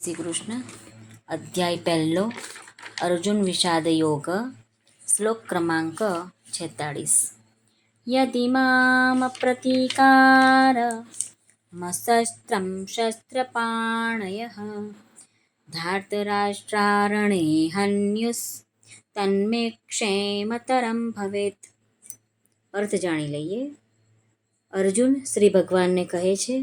શ્રી કૃષ્ણ અધ્યાય પહેલો અર્જુન વિષાદ યોગ શ્લોક ક્રમાંક છેતાળીસ યદિમામ પ્રતિકાર મશસ્ત્રમ શસ્ત્રપાણય ધાર્તરાષ્ટ્રારણે હન્યુસ તન્મે ક્ષેમતરમ ભવેત અર્થ જાણી લઈએ અર્જુન શ્રી ભગવાનને કહે છે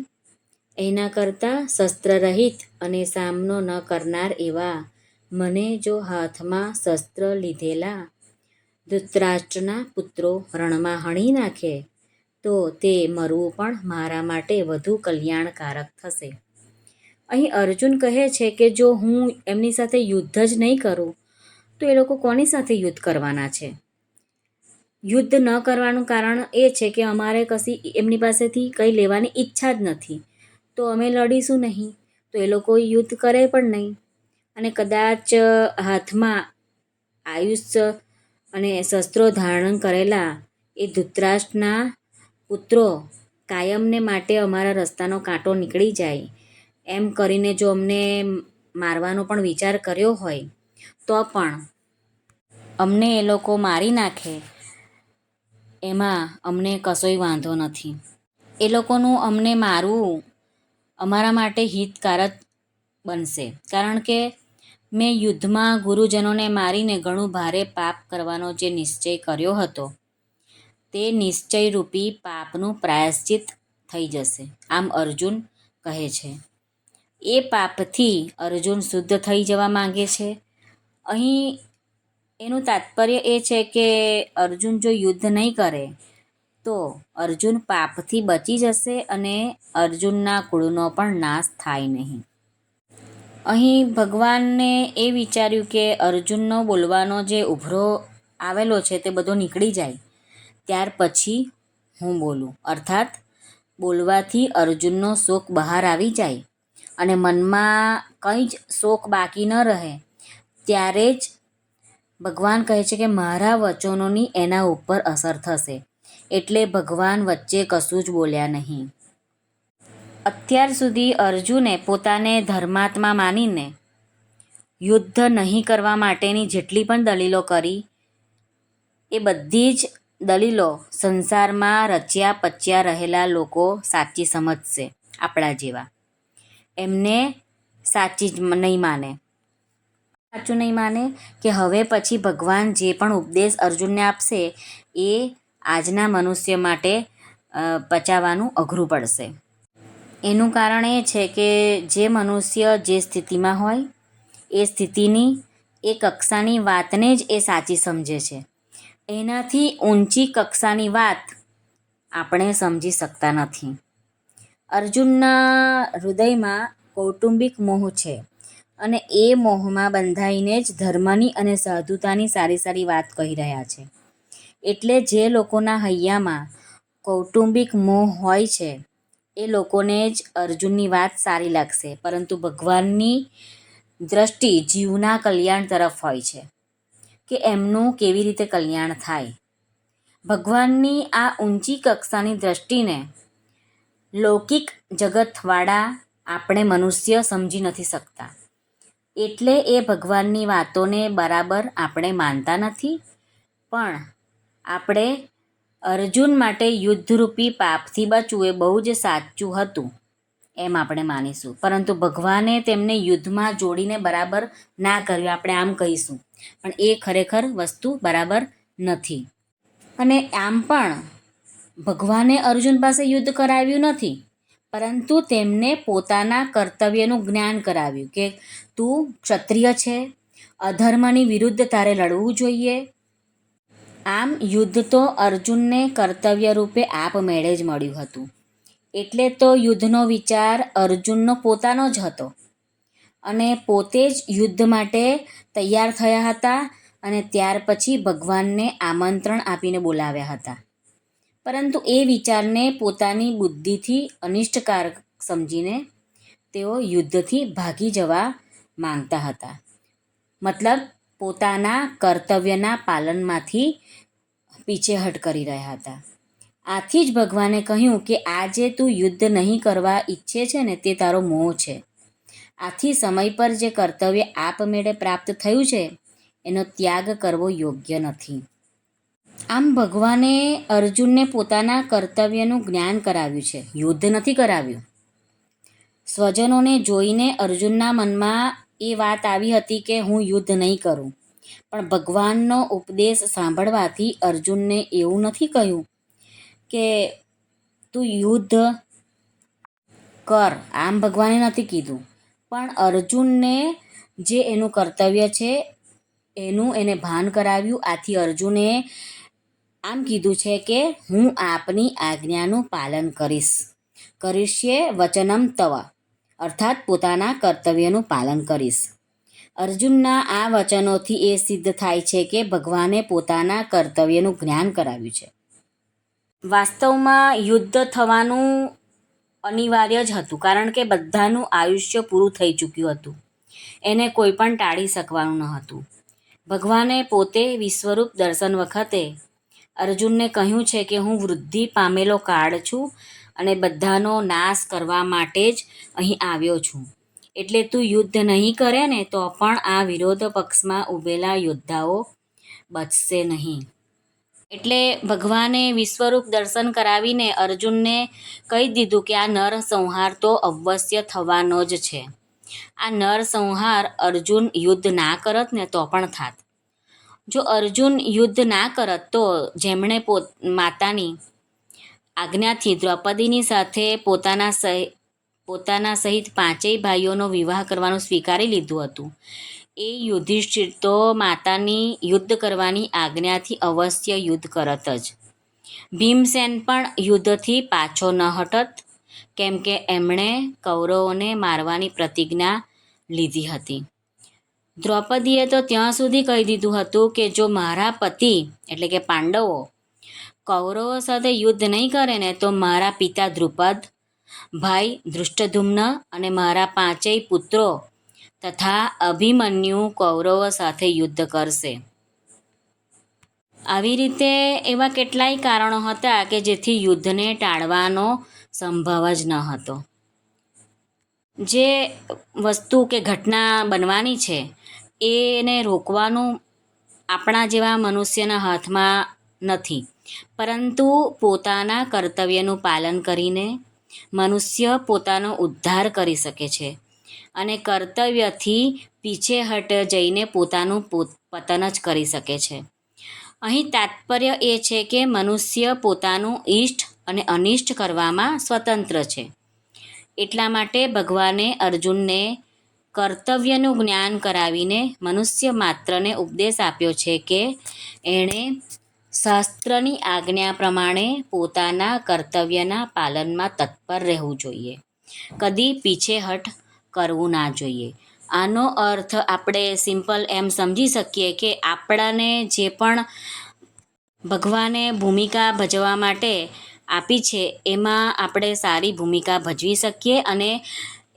એના કરતાં શસ્ત્રરહિત અને સામનો ન કરનાર એવા. મને જો હાથમાં શસ્ત્ર લીધેલા ધૃતરાષ્ટ્રના પુત્રો રણમાં હણી નાખે, તો તે મરવું પણ મારા માટે વધુ કલ્યાણકારક થશે. અહીં અર્જુન કહે છે કે જો હું એમની સાથે યુદ્ધ જ નહીં કરું, તો એ લોકો કોની સાથે યુદ્ધ કરવાના છે? યુદ્ધ ન કરવાનું કારણ એ છે કે અમારે કશી એમની પાસેથી કંઈ લેવાની ઈચ્છા જ નથી. તો અમે લડીશું નહીં. તો એ લોકો યુદ્ધ કરે પણ નહીં. અને કદાચ હાથમાં આયુષ્ય અને શસ્ત્રો ધારણ કરેલા એ ધૃતરાષ્ટ્રના પુત્રો કાયમને માટે અમારા રસ્તાનો કાંટો નીકળી જાય. એમ કરીને જો અમને મારવાનો પણ વિચાર કર્યો હોય, તો પણ અમને એ લોકો મારી નાખે. એમાં અમને કશોય વાંધો નથી. એ લોકોનું અમને મારવું અમારા માટે હિતકારક બનશે. કારણ કે મેં યુદ્ધમાં ગુરુજનોને મારીને ઘણું ભારે પાપ કરવાનો જે નિશ્ચય કર્યો હતો, તે નિશ્ચયરૂપી પાપનું પ્રાયશ્ચિત થઈ જશે, આમ અર્જુન કહે છે. એ પાપથી અર્જુન શુદ્ધ થઈ જવા માંગે છે. અહીં એનું તાત્પર્ય એ છે કે અર્જુન જો યુદ્ધ નહીં કરે તો અર્જુન પાપથી બચી જશે અને અર્જુનના કુળનો પણ નાશ થાય નહીં. અહીં ભગવાનને એ વિચાર્યું કે અર્જુનનો બોલવાનો જે ઉભરો આવેલો છે તે બધો નીકળી જાય. ત્યાર પછી હું બોલું, અર્થાત બોલવાથી અર્જુનનો શોક બહાર આવી જાય અને મનમાં કંઈ જ શોક બાકી ન રહે. ત્યારે જ ભગવાન કહે છે કે મારા વચનોની એના ઉપર અસર થશે. એટલે ભગવાન વચ્ચે કશું જ બોલ્યા નહીં. અત્યાર સુધી અર્જુને પોતાને ધર્માત્મા માનીને યુદ્ધ નહીં કરવા માટેની જેટલી પણ દલીલો કરી, એ બધી જ દલીલો સંસારમાં રચ્યા પચ્યા રહેલા લોકો સાચી સમજશે, આપણા જેવા. એમને સાચી જ નહીં માને. સાચું નહીં માને કે હવે પછી ભગવાન જે પણ ઉપદેશ અર્જુનને આપશે, એ આજના મનુષ્ય માટે પચાવવાનું અઘરું પડશે. એનું કારણ એ છે કે જે મનુષ્ય જે સ્થિતિમાં હોય, એ સ્થિતિની, એ કક્ષાની વાતને જ એ સાચી સમજે છે. એનાથી ઊંચી કક્ષાની વાત આપણે સમજી શકતા નથી. અર્જુનના હૃદયમાં કૌટુંબિક મોહ છે અને એ મોહમાં બંધાઈને જ ધર્મની અને સાધુતાની સારી સારી વાત કહી રહ્યા છે. એટલે જે લોકોના હૈયામાં કૌટુંબિક મોહ હોય છે, એ લોકોને જ અર્જુનની વાત સારી લાગશે. પરંતુ ભગવાનની દ્રષ્ટિ જીવના કલ્યાણ તરફ હોય છે કે એમનું કેવી રીતે કલ્યાણ થાય. ભગવાનની આ ઊંચી કક્ષાની દ્રષ્ટિને લૌકિક જગતવાળા આપણે મનુષ્ય સમજી નથી શકતા. એટલે એ ભગવાનની વાતોને બરાબર આપણે માનતા નથી. પણ આપણે અર્જુન માટે યુદ્ધરૂપી પાપથી બચવું એ બહુ જ સાચું હતું, એમ આપણે માનીશું. પરંતુ ભગવાને તેમને યુદ્ધમાં જોડીને બરાબર ના કર્યું, આપણે આમ કહીશું. પણ એ ખરેખર વસ્તુ બરાબર નથી. અને આમ પણ ભગવાને અર્જુન પાસે યુદ્ધ કરાવ્યું નથી, પરંતુ તેમને પોતાના કર્તવ્યનું જ્ઞાન કરાવ્યું કે તું ક્ષત્રિય છે, અધર્મની વિરુદ્ધ તારે લડવું જોઈએ આમ યુદ્ધ તો અર્જુનને કર્તવ્ય રૂપે આપમેળે જ મળ્યું હતું. એટલે તો યુદ્ધનો વિચાર અર્જુનનો પોતાનો જ હતો. અને પોતે જ યુદ્ધ માટે તૈયાર થયા હતા અને ત્યાર પછી ભગવાનને આમંત્રણ આપીને બોલાવ્યા હતા. પરંતુ એ વિચારને પોતાની બુદ્ધિથી અનિષ્ટકારક સમજીને તેઓ યુદ્ધથી ભાગી જવા માંગતા હતા. મતલબ પોતાના કર્તવ્યના પાલનમાંથી પીછેહટ કરી રહ્યા હતા. આથી જ ભગવાને કહ્યું કે આજે તું યુદ્ધ નહીં કરવા ઈચ્છે છે ને તે તારો મોહ છે. આથી સમય પર જે કર્તવ્ય આપમેળે પ્રાપ્ત થયું છે, એનો ત્યાગ કરવો યોગ્ય નથી. આમ ભગવાને અર્જુનને પોતાના કર્તવ્યનું જ્ઞાન કરાવ્યું છે. યુદ્ધ નથી કરાવ્યું. સ્વજનોને જોઈને અર્જુનના મનમાં એ વાત આવી હતી કે હું યુદ્ધ નહીં કરું. પણ ભગવાનનો ઉપદેશ સાંભળવાથી અર્જુનને એવું નથી કહ્યું કે તું યુદ્ધ કર. આમ ભગવાને નથી કીધું. પણ અર્જુનને જે એનું કર્તવ્ય છે, એનું એને ભાન કરાવ્યું. આથી અર્જુને આમ કીધું છે કે હું આપની આજ્ઞાનું પાલન કરીશ. કરીશ્યે વચનમ તવ. અર્થાત પોતાના કર્તવ્યનું પાલન કરીશ. અર્જુનના આ વચનોથી એ સિદ્ધ થાય છે કે ભગવાને પોતાના કર્તવ્યનું જ્ઞાન કરાવ્યું છે. વાસ્તવમાં યુદ્ધ થવાનું અનિવાર્ય જ હતું, કારણ કે બધાનું આયુષ્ય પૂરું થઈ ચૂક્યું હતું. એને કોઈ પણ ટાળી શકવાનું ન હતું. ભગવાને પોતે વિશ્વરૂપ દર્શન વખતે અર્જુનને કહ્યું છે કે હું વૃદ્ધિ પામેલો કાળ છું અને બધાનો નાશ કરવા માટે જ અહીં આવ્યો છું. એટલે તું યુદ્ધ નહીં કરે ને તો પણ આ વિરોધ પક્ષમાં ઊભેલા યોદ્ધાઓ બચશે નહીં. એટલે ભગવાને વિશ્વરૂપ દર્શન કરાવીને અર્જુનને કહી દીધું કે આ નર સંહાર તો અવશ્ય થવાનો જ છે. આ નર સંહાર અર્જુન યુદ્ધ ના કરત ને તો પણ થાત. જો અર્જુન યુદ્ધ ના કરત તો જેમણે પોત, માતાની આજ્ઞાથી દ્રૌપદીની સાથે પોતાના સહિત પોતાના સહિત પાંચેય ભાઈઓનો વિવાહ કરવાનું સ્વીકારી લીધું હતું. એ યુધિષ્ઠિર તો માતાની યુદ્ધ કરવાની આજ્ઞાથી અવશ્ય યુદ્ધ કરત જ. ભીમસેન પણ યુદ્ધથી પાછો ન હટત, કેમ કે એમણે કૌરવોને મારવાની પ્રતિજ્ઞા લીધી હતી. દ્રૌપદીએ તો ત્યાં સુધી કહી દીધું હતું કે જો મારા પતિ, એટલે કે પાંડવો કૌરવો સાથે યુદ્ધ નહીં કરે ને તો મારા પિતા દ્રુપદ, ભાઈ ધૃષ્ટધુમ્ન અને મારા પાંચેય પુત્રો તથા અભિમન્યુ કૌરવો સાથે યુદ્ધ કરશે. આવી રીતે એવા કેટલાય કારણો હતા કે જેથી યુદ્ધને ટાળવાનો સંભવ જ ન હતો. જે વસ્તુ કે ઘટના બનવાની છે, એને રોકવાનું આપણા જેવા મનુષ્યના હાથમાં નથી. પરંતુ પોતાના કર્તવ્યનું પાલન કરીને મનુષ્ય પોતાનો ઉદ્ધાર કરી શકે છે અને કર્તવ્યથી પીછેહટ જઈને પોતાનું પતન જ કરી શકે છે. અહીં તાત્પર્ય એ છે કે મનુષ્ય પોતાનું ઈષ્ટ અને અનિષ્ટ કરવામાં સ્વતંત્ર છે. એટલા માટે ભગવાને અર્જુનને કર્તવ્યનું જ્ઞાન કરાવીને મનુષ્ય માત્રને ઉપદેશ આપ્યો છે કે એણે શાસ્ત્રની આજ્ઞા પ્રમાણે પોતાના કર્તવ્યના પાલનમાં તત્પર રહેવું જોઈએ. કદી પીછેહટ કરવું ના જોઈએ. આનો અર્થ આપણે સિમ્પલ એમ સમજી શકીએ કે આપણાને જે પણ ભગવાને ભૂમિકા ભજવવા માટે આપી છે, એમાં આપણે સારી ભૂમિકા ભજવી શકીએ અને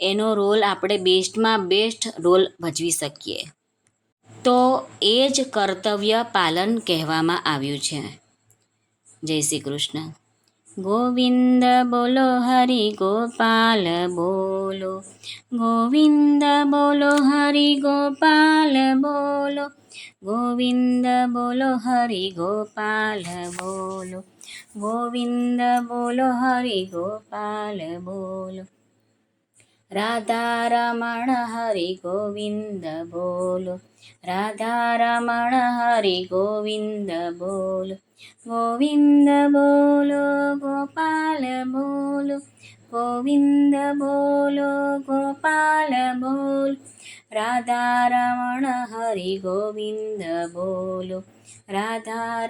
એનો રોલ આપણે બેસ્ટમાં બેસ્ટ રોલ ભજવી શકીએ. તો એ જ કર્તવ્ય પાલન કહેવામાં આવ્યું છે. જય શ્રી કૃષ્ણ. ગોવિંદ બોલો, હરિ ગોપાલ બોલો. ગોવિંદ બોલો, હરિ ગોપાલ બોલો. ગોવિંદ બોલો, હરિ ગોપાલ બોલો. ગોવિંદ બોલો, હરિ ગોપાલ બોલો. રાધા રમણ હરિ ગોવિંદ બોલો રાધા રમણ હરિ ગોવિંદ બોલો ગોવિંદ બોલો ગોપાલ બોલો ગોવિંદ બોલો ગોપાલ બોલ રાધા રમણ હરિ ગોવિંદ બોલો રાધા